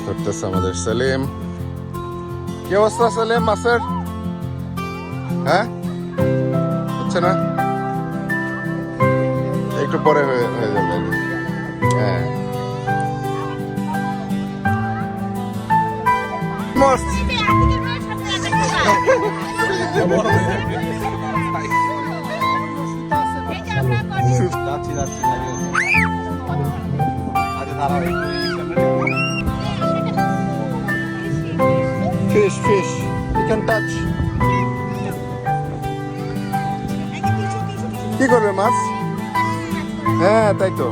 ধরতেছে আমাদের সেলিম কি অবস্থা সেলিম মাছের হ্যাঁ? হচ্ছে না? একটু পরে হয়ে যাবে। হ্যাঁ। যাচ্ছি যাচ্ছি দাঁড়িয়ে আচ্ছা দাঁড়াও fish fish you can touch কি করবে মাছ? হ্যাঁ তাই তো।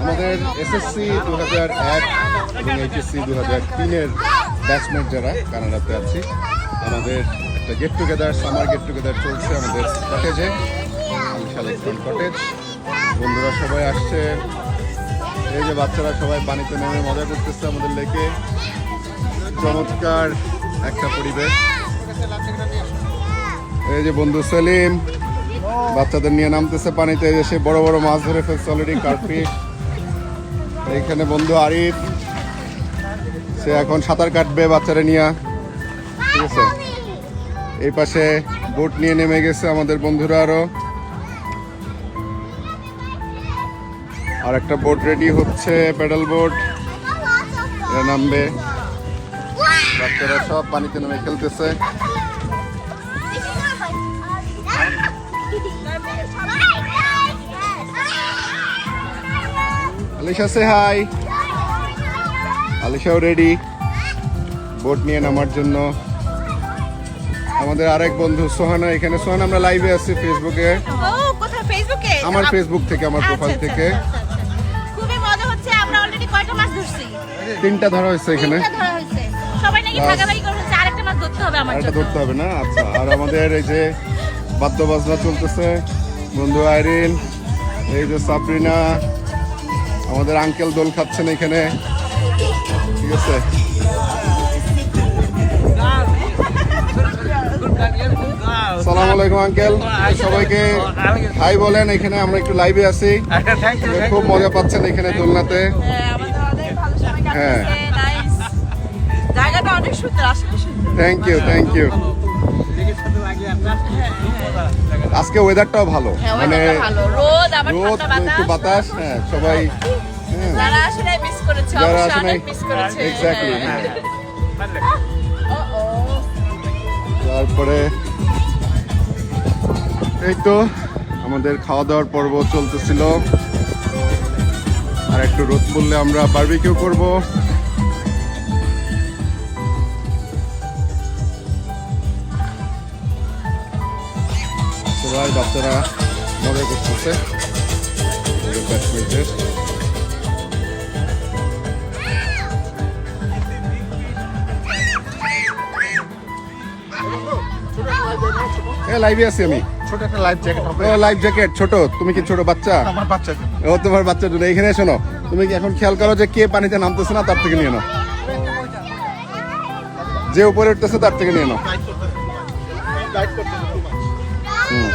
আমাদের এসএসসি দু হাজার এক এবং এইচএসসি দু হাজার তিনের ব্যাচমেট যারা কানাডাতে আছি, আমাদের একটা get together summer get together চলছে আমাদের কটেজে আলিশালেকশন কটেজ বন্ধুরা সবাই আসছে। এই যে বাচ্চারা সবাই পানিতে নেমে মজা করতেছে আমাদের লেকে। চমৎকার একটা পরিবেশ। এই যে বন্ধু সেলিম, বাচ্চাদের নিয়ে নামতেছে পানিতে। এসে বড় বড় মাছ ধরে ফেলছে অলরেডি কার্পফিশ এইখানে বন্ধু আরিফ। সে এখন সাঁতার কাটবে বাচ্চারা নিয়ে। ঠিক আছে? এই পাশে বোট নিয়ে নেমে গেছে আমাদের বন্ধুরা আরও। আর একটা বোট রেডি হচ্ছে প্যাডেল বোট। এরা নামবে। বাচ্চারা সব পানিতে নেমে খেলতেছে। আলিশা সে হাই আলিশাও রেডি বোট নিয়ে নামার জন্য। আমাদের আরেক বন্ধু সোহানা এখানে সোহানা আমরা লাইভে আছি ফেসবুকে আমার ফেসবুক থেকে আমার আচ্ছা, প্রোফাইল আচ্ছা, থেকে। আচ্ছা, আচ্ছা। খুবই মজা হচ্ছে আমরা অলরেডি কয়টা মাছ ধরছি? তিনটা ধরা হয়েছে এখানে। ধরা হয়েছে। সবাই নাকি ভাগাভাগি করে হচ্ছে আরেকটা মাছ ধরতে হবে আমার আরেকটা ধরতে হবে না? আচ্ছা আর আমাদের এই যে বাদ্য বাজনা চলতেছে বন্ধু আইরিন এই যে সাবরিনা আমাদের আঙ্কেল দোল খাচ্ছেন এখানে। ঠিক আছে সালাম আলাইকুম আঙ্কেল। সবাইকে হাই বলেন এখানে আমরা একটু লাইভে আছি। খুব মজা পাচ্ছেন এখানে দোলনাতে। হ্যাঁ, জায়গাটা অনেক সুন্দর থ্যাংক ইউ থ্যাংক ইউ আজকে ওয়েদারটাও ভালো। হ্যাঁ মানে রোদ একটু বাতাস হ্যাঁ সবাই হ্যাঁ। যারা আসলে করেছে যারা মিস করেছে Exactly, হ্যাঁ। হ্যাঁ। ও। তারপরে এই তো আমাদের খাওয়া দাওয়ার পর্ব চলতেছিল আর একটু রোদ পড়লে আমরা বারবিকিউ করব সবাই বাচ্চারা মজা করতেছে এ লাইভে আছি আমি। ছোট একটা লাইফ জ্যাকেট হবে। ও লাইফ জ্যাকেট ছোট। তুমি কি ছোট বাচ্চা? আমার বাচ্চা ও তোমার বাচ্চার জন্য এখানে শোনো তুমি কি এখন খেয়াল করো যে কে পানিতে নামতেছে না তার থেকে নিয়ে নাও। যে উপরে উঠতেছে তার থেকে নিয়ে নাও। গাইড করতে হুম।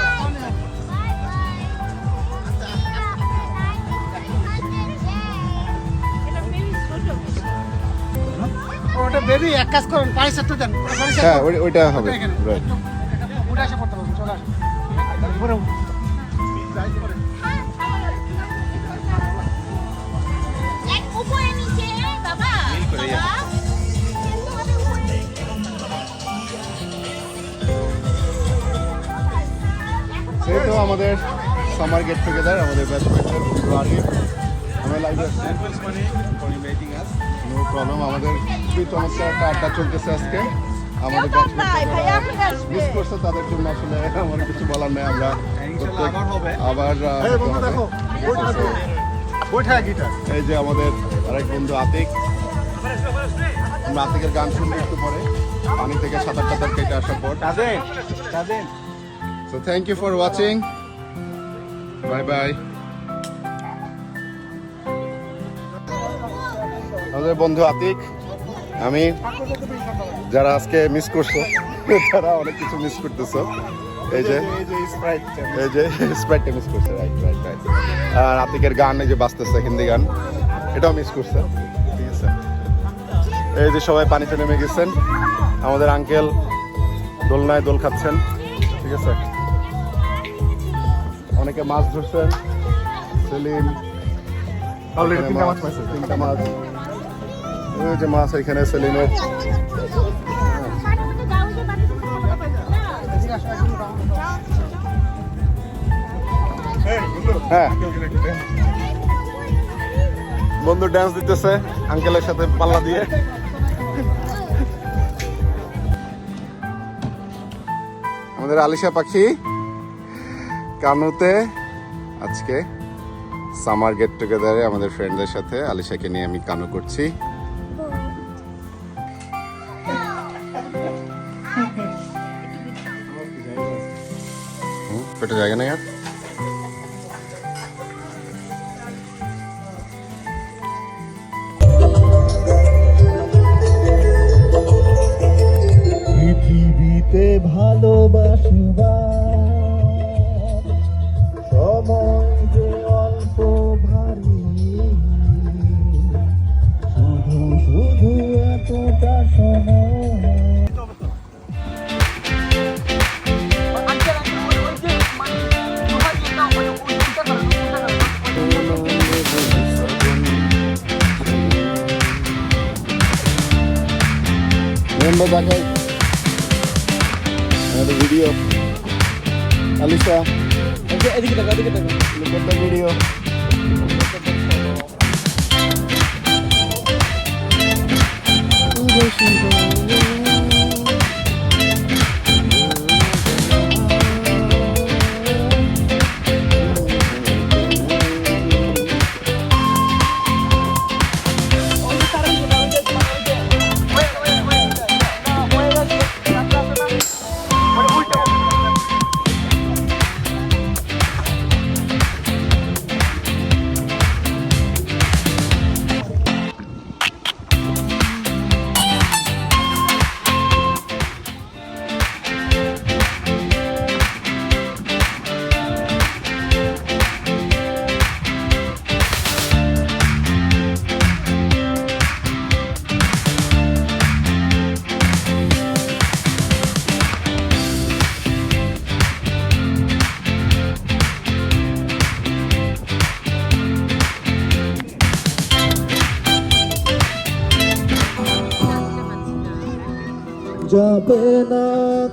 ওটা বেবি এক কাজ করুন পানি সাথে দেন। হ্যাঁ ওইটা হবে। Right. উঠে আসা পড়তে পারবেন চলে আসুন উপরে উঠুন। এক উপরে নিচে বাবা। বাবা। সেই তো আমাদের সামার গেট টুগেদার আমাদের ব্যাচমেটদের আগে আমরা লাইভে নো প্রবলেম আমাদের খুবই চমৎকার একটা আড্ডা চলতেছে আজকে। আমাদের। মিস করছে তাদের জন্য আসলে আমার কিছু বলার নেই আমরা আবার হবে। আবার এই যে আমাদের আরেক বন্ধু আতিক। আমরা আতিকের গান শুনব একটু পরে। পানি থেকে সাঁতার টাতার কেটে আসার পর so thank you for watching bye bye আমাদের বন্ধু আতিক। আমি যারা আজকে মিস করছ তারা অনেক কিছু মিস করতেছো। এই যে এই যে স্প্রাইট স্প্রাইটটা মিস করছে রাইট রাইট রাইট আর আতিকের গান এই যে বাজতেছে হিন্দি গান এটাও মিস করছে ঠিক আছে। এই যে সবাই পানিতে নেমে গেছেন আমাদের আঙ্কেল দোলনায় দোল খাচ্ছেন ঠিক আছে। অনেকে মাছ ধরছেন সেলিম তিনটা মাছ তিনটা মাছ। ওই যে মাছ এখানে সেলিমের হ্যাঁ। বন্ধু ড্যান্স দিতেছে আঙ্কেলের সাথে পাল্লা দিয়ে। আমাদের আলিশা পাখি, কানুতে, আজকে সামার গেট টুগেদারে আমাদের ফ্রেন্ডদের সাথে আলিশাকে নিয়ে আমি কানু করছি। হুম, পেটে জায়গা নেই আর পৃথিবীতে ভালোবাসবার Remember that guy? Video. Alisa. oke eh, edit kita, edit kita. Look at the video. Oh,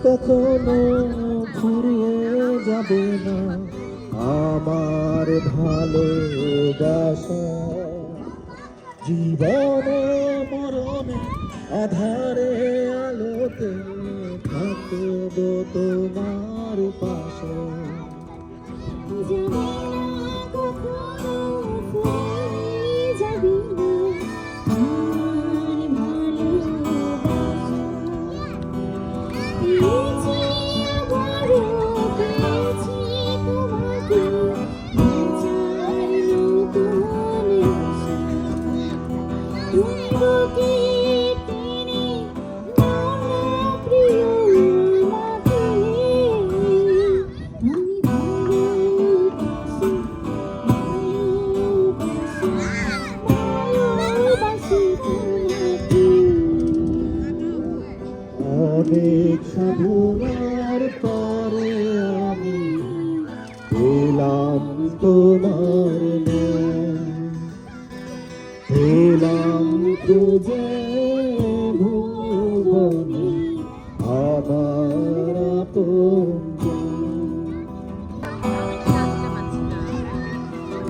কখনো ফিরিয়ে যাবে না। আমার ভালোবাসা জীবনে মরণে আধারে আলোতে থাকব তোমার পাশে।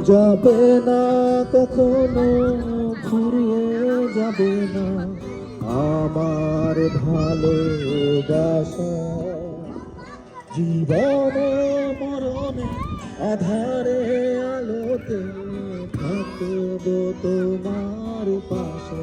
যাবে না কখনো ফিরিয়ে যাবে না আমার ভালোবাসা জীবনে মরণে আধারে আলোতে থাকব তোমার পাশে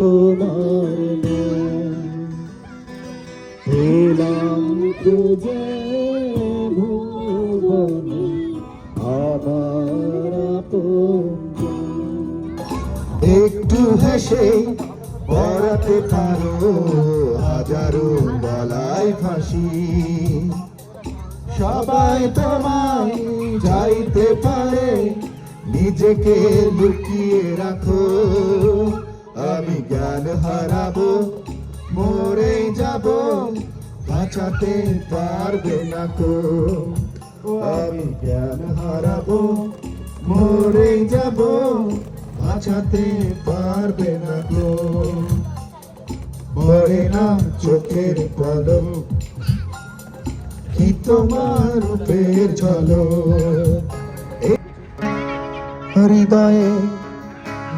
তোমার নাম। খুঁজে ভুবন আমার একটু হেসে পড়াতে পারো, হাজারো গলায় ফাঁসি। সবাই তোমায় যাইতে পারে, নিজেকে লুকিয়ে রাখো। আমি জ্ঞান হারাবো, মরে যাব, বাঁচাতে পারবে না কো আমি জ্ঞান হারাবো, মরে যাব, বাঁচাতে পারবে না কো মরে না চোখের পলক কি তোমার রূপের ঝলো হৃদয়ে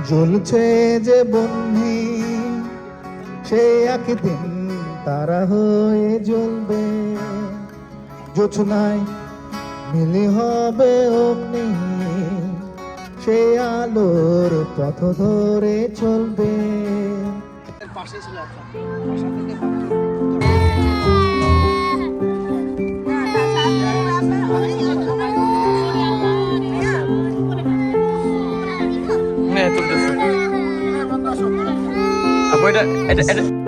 জ্বলছে যে বন্ধি, সে একদিন তারা হয়ে জ্বলবে। জোছনায় মিলে হবে অগ্নি, সে আলোর পথ ধরে চলবে। পাশে তুলতেছে এটা এটা